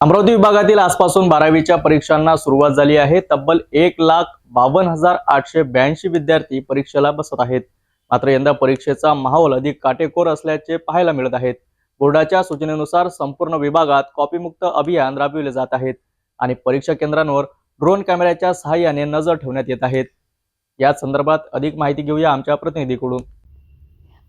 अमरावती विभागातील आजपासून बारावीच्या परीक्षांना सुरुवात झाली आहे. तब्बल एक लाख बावन्न हजार आठशे ब्याऐंशी विद्यार्थी परीक्षेला बसत आहेत. मात्र यंदा परीक्षेचा माहोल अधिक काटेकोर असल्याचे पाहायला मिळत आहेत. बोर्डाच्या सूचनेनुसार संपूर्ण विभागात कॉपीमुक्त अभियान राबविले जात आहेत आणि परीक्षा केंद्रांवर ड्रोन कॅमेऱ्याच्या सहाय्याने नजर ठेवण्यात येत आहेत. या संदर्भात अधिक माहिती घेऊया आमच्या प्रतिनिधीकडून.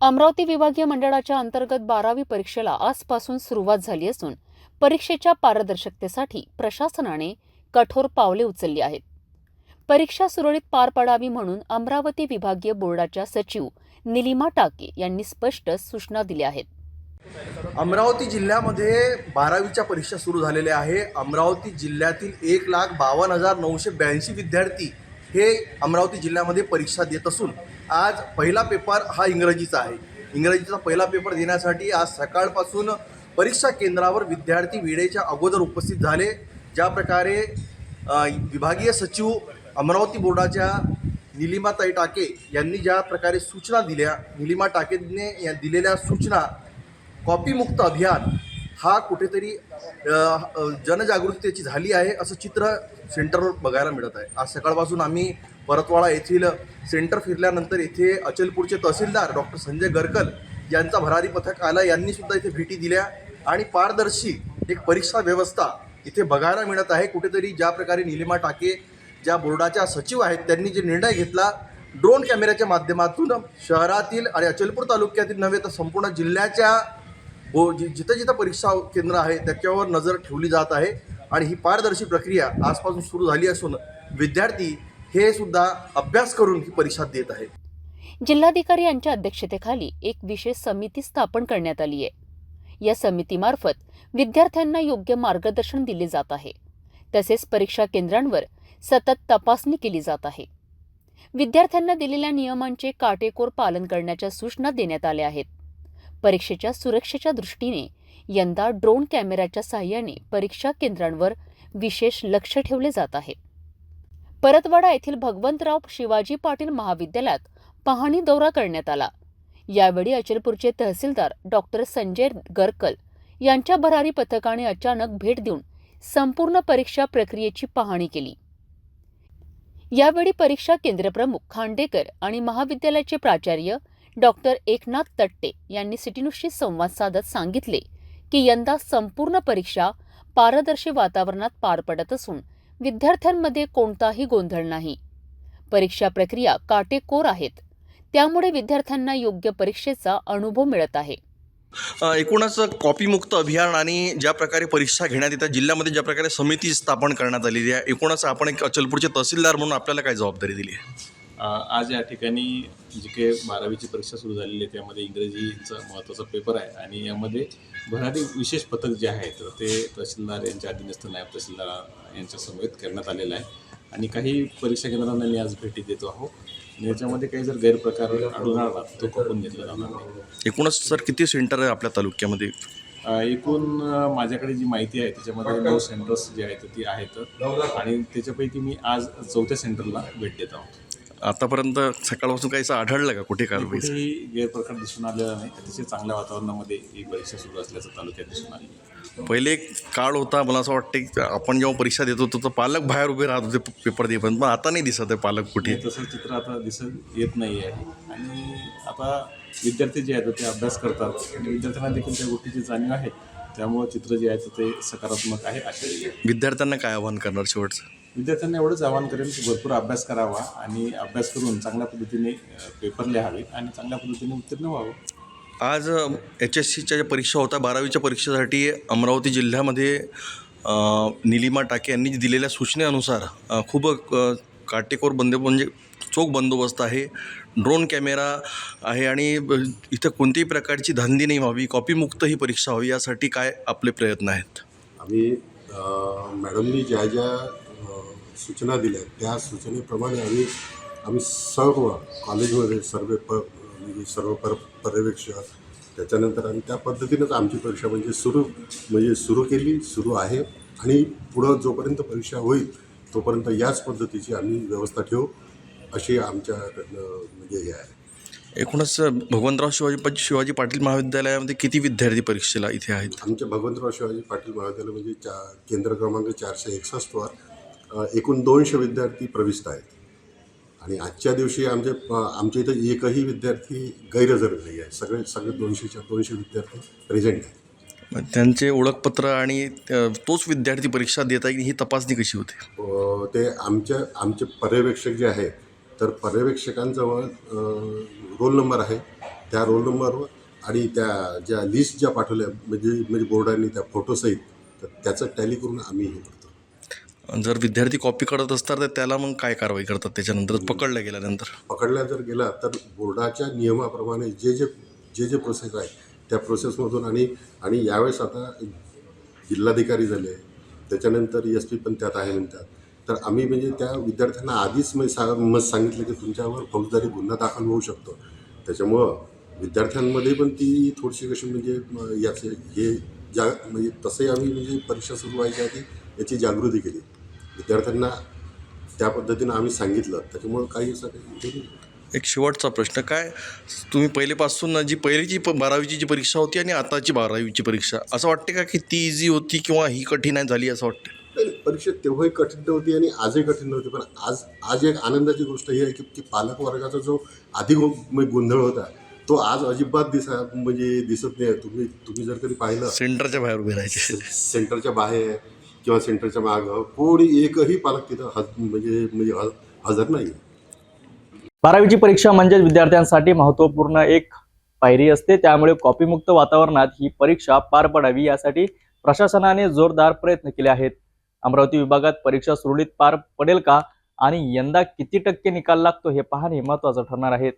अमरावती विभागीय मंडळाच्या अंतर्गत बारावी परीक्षेला आजपासून सुरुवात झाली असून परीक्षेच्या पारदर्शकतेसाठी प्रशासनाने कठोर पावले उचलली आहेत. परीक्षा सुरळीत पार पडावी म्हणून अमरावती विभागीय बोर्डाच्या सचिव निलिमा टाके यांनी स्पष्ट सूचना दिल्या आहेत. अमरावती जिल्ह्यामध्ये बारावीच्या परीक्षा सुरू झालेल्या आहे. अमरावती जिल्ह्यातील एक लाख बावन्न हजार नऊशे ब्याऐंशी विद्यार्थी हे अमरावती जिल्ह्यामध्ये परीक्षा देत असून आज पहिला पेपर हा इंग्रजीचा आहे. इंग्रजीचा पहिला पेपर देण्यासाठी आज सकाळपासून परीक्षा केंद्रावर विद्यार्थी वेळेच्या अगोदर उपस्थित झाले. ज्या प्रकारे विभागीय सचिव अमरावती बोर्डाच्या निलिमाताई टाके यांनी ज्या प्रकारे सूचना दिल्या निलिमा टाकेने या दिलेल्या सूचना कॉपीमुक्त अभियान हा कुठेतरी जनजागृतीची झाली आहे असं चित्र सेंटरवर बघायला मिळत आहे. आज सकाळपासून आम्ही परतवाडा येथील सेंटर फिरल्यानंतर येथे अचलपूरचे तहसीलदार डॉक्टर संजय गरकल यांचा भरारी पथक आला. यांनी सुद्धा इथे भेटी दिल्या. आणि पारदर्शी एक परीक्षा व्यवस्था इथे बघायला मिळत आहे. कुठेतरी ज्या प्रकारे निलिमा टाके ज्या बोर्डाच्या सचिव आहेत त्यांनी जे निर्णय घेतला ड्रोन कॅमेऱ्याच्या माध्यमातून शहरातील आणि अचलपूर तालुक्यातील नव्हे तर संपूर्ण जिल्ह्याच्या हो जिथं जिथं परीक्षा केंद्र आहे त्याच्यावर नजर ठेवली जात आहे. आणि ही पारदर्शी प्रक्रिया आजपासून सुरू झाली असून विद्यार्थी हे सुद्धा अभ्यास करून ही परीक्षा देत आहेत. जिल्हाधिकारी यांच्या अध्यक्षतेखाली एक विशेष समिती स्थापन करण्यात आली आहे. या समितीमार्फत विद्यार्थ्यांना योग्य मार्गदर्शन दिले जात आहे. तसेच परीक्षा केंद्रांवर सतत तपासणी केली जात आहे. विद्यार्थ्यांना दिलेल्या नियमांचे काटेकोर पालन करण्याच्या सूचना देण्यात आल्या आहेत. परीक्षेच्या सुरक्षेच्या दृष्टीने यंदा ड्रोन कॅमेऱ्याच्या सहाय्याने परीक्षा केंद्रांवर विशेष लक्ष ठेवले जात आहे. परतवाडा येथील भगवंतराव शिवाजी पाटील महाविद्यालयात पाहणी दौरा करण्यात आला. यावेळी अचलपूरचे तहसीलदार डॉक्टर संजय गरकल यांच्या भरारी पथकाने अचानक भेट देऊन संपूर्ण परीक्षा प्रक्रियेची पाहणी केली. यावेळी परीक्षा केंद्रप्रमुख खांडेकर आणि महाविद्यालयाचे प्राचार्य डॉक्टर एकनाथ तट्टे यांनी सिटीन्यूजशी संवाद साधत सांगितले की यंदा संपूर्ण परीक्षा पारदर्शी वातावरणात पार पडत असून विद्यार्थ्यांमध्ये कोणताही गोंधळ नाही. परीक्षा प्रक्रिया काटेकोर आहेत. त्यामुळे विद्यार्थ्यांना योग्य परीक्षेचा अनुभव मिळत आहे. एकूणच कॉपीमुक्त अभियान आणि ज्या प्रकारे परीक्षा घेण्यात येतात जिल्ह्यामध्ये ज्या प्रकारे समिती स्थापन करण्यात आलेली आहे एकूणच आपण एक अचलपूरचे तहसीलदार म्हणून आपल्याला काय जबाबदारी दिली आहे? आज या ठिकाणी जी काही बारावीची परीक्षा सुरू झालेली आहे त्यामध्ये इंग्रजीचा महत्त्वाचा पेपर आहे आणि यामध्ये भरारी विशेष पथक जे आहे तर ते तहसीलदार यांच्या अधीनस्थ नायब तहसीलदार यांच्या समवेत करण्यात आलेलं आहे. आणि काही परीक्षा केंद्रांना मी आज भेटी देतो आहो आणि याच्यामध्ये काही जर गैरप्रकार आढळून आला तो खपून घेतला जाणार नाही. एकूणच सर किती सेंटर आहे आपल्या तालुक्यामध्ये? अ, एकूण अ, माझ्याकडे जी माहिती आहे त्याच्यामध्ये नऊ सेंटर्स जे आहेत ते आहेत. आणि त्याच्यापैकी मी आज चौथ्या सेंटरला भेट देत आहोत. आतापर्यंत सकाळपासून काहीच आढळलं का? कुठे कारवाई कुठेही गैरप्रकार दिसून आलेला नाही. अतिशय चांगल्या वातावरणामध्ये ही परीक्षा सुरू असल्याचं तालुक्यात दिसून आली. पहिले एक काळ होता मला असं वाटतं की आपण जेव्हा परीक्षा देत होतो तर पालक बाहेर उभे राहत होते पेपर देपर्यंत पण आता नाही दिसत आहे पालक कुठे. तसं चित्र आता दिसत येत नाही आहे आणि आता विद्यार्थी जे आहेत ते अभ्यास करतात. आणि विद्यार्थ्यांना देखील त्या गोष्टीची जाणीव आहे. त्यामुळं चित्र जे आहे ते सकारात्मक आहे अशा विद्यार्थ्यांना काय आव्हान करणार शेवटचं? विद्यार्थ्यांना एवढंच आवाहन करेल की भरपूर अभ्यास करावा आणि अभ्यास करून चांगल्या पद्धतीने पेपर लिहावे आणि चांगल्या पद्धतीने उत्तीर्ण व्हावं. आज एच एस सीच्या ज्या परीक्षा होत्या बारावीच्या परीक्षेसाठी अमरावती जिल्ह्यामध्ये निलिमा टाके यांनी दिलेल्या सूचनेनुसार खूप काटेकोर बंद म्हणजे चोख बंदोबस्त आहे ड्रोन कॅमेरा आहे आणि इथं कोणत्याही प्रकारची धांदी नाही व्हावी कॉपीमुक्त ही परीक्षा व्हावी यासाठी काय आपले प्रयत्न आहेत? आम्ही मॅडमनी ज्या ज्या सूचना दिल्या त्या सूचनेप्रमाणे आम्ही आम्ही सर्व कॉलेजमध्ये सर्व प म्हणजे सर्व पर पर्यवेक्षक त्याच्यानंतर आम्ही त्या पद्धतीनंच आमची परीक्षा म्हणजे सुरू म्हणजे सुरू केली सुरू आहे. आणि पुढं जोपर्यंत परीक्षा होईल तोपर्यंत याच पद्धतीची आम्ही व्यवस्था ठेवू अशी आमच्याकडनं म्हणजे हे आहे. एकूणच भगवंतराव शिवाजी शिवाजी पाटील महाविद्यालयामध्ये किती विद्यार्थी परीक्षेला इथे आहेत? आमच्या भगवंतराव शिवाजी पाटील महाविद्यालय म्हणजे चा केंद्र क्रमांक चारशे एकसष्टवर एकूण दोनशे विद्यार्थी प्रविष्ट आहेत. आणि आजच्या दिवशी आमचे आमच्या इथं एकही विद्यार्थी गैरहजर नाही आहे. सगळे सगळे दोनशेच्या दोनशे विद्यार्थी प्रेझेंट आहेत. त्यांचे ओळखपत्र आणि तोच विद्यार्थी परीक्षा देता येईल ही तपासणी कशी होते? ते आमच्या आमचे पर्यवेक्षक जे आहे तर पर्यवेक्षकांजवळ रोल नंबर आहे. त्या रोल नंबरवर आणि त्या ज्या लिस्ट ज्या पाठवल्या म्हणजे म्हणजे बोर्डाने त्या फोटोसहित तर त्याचं टॅली करून आम्ही हे करतो. जर विद्यार्थी कॉपी करत असतात तर त्याला मग काय कारवाई करतात? त्याच्यानंतर पकडल्या गेल्यानंतर. पकडल्या जर गेला तर बोर्डाच्या नियमाप्रमाणे जे जे जे जे प्रोसेस आहे त्या प्रोसेसमधून आणि आणि यावेळेस आता जिल्हाधिकारी झाले त्याच्यानंतर एस पी पण त्यात आहे म्हणतात. तर आम्ही म्हणजे त्या विद्यार्थ्यांना आधीच मी सा मत सांगितलं की तुमच्यावर फौजदारी गुन्हा दाखल होऊ शकतो. त्याच्यामुळं विद्यार्थ्यांमध्ये पण ती थोडीशी कशी म्हणजे याचे हे जा म्हणजे तसंही आम्ही म्हणजे परीक्षा सुरू व्हायच्या आधी याची जागृती केली. विद्यार्थ्यांना त्या पद्धतीनं आम्ही सांगितलं. त्याच्यामुळं काही असं काही. एक शेवटचा प्रश्न काय? तुम्ही पहिलेपासून जी पहिलीची प बारावीची जी परीक्षा होती आणि आताची बारावीची परीक्षा असं वाटते का की ती इझी होती किंवा ही कठीण आहे झाली असं वाटतं नाही, परीक्षा तेव्हाही कठीण नव्हती आणि आजही कठीण नव्हती. पण आज आज एक आनंदाची गोष्ट ही आहे की की पालक वर्गाचा जो आधी गो- गोंधळ होता तो आज अजिबात दिसा म्हणजे दिसत नाही. तुम्ही तुम्ही जर कधी पाहिलं सेंटरच्या बाहेर उभे राहायचे. सेंटरच्या बाहेर किंवा सेंटरच्या मागं कोणी एकही पालक तिथं हज म्हणजे म्हणजे हजर नाही बारावीची परीक्षा म्हणजे विद्यार्थ्यांसाठी महत्त्वपूर्ण एक पायरी असते. त्यामुळे कॉपीमुक्त वातावरणात ही परीक्षा पार पडावी यासाठी प्रशासनाने जोरदार प्रयत्न केले आहेत. अमरावती विभागात परीक्षा सुरळीत पार पडेल का? आणि यंदा किती टक्के निकाल लागतो हे पाहणे महत्वाचं ठरणार आहे.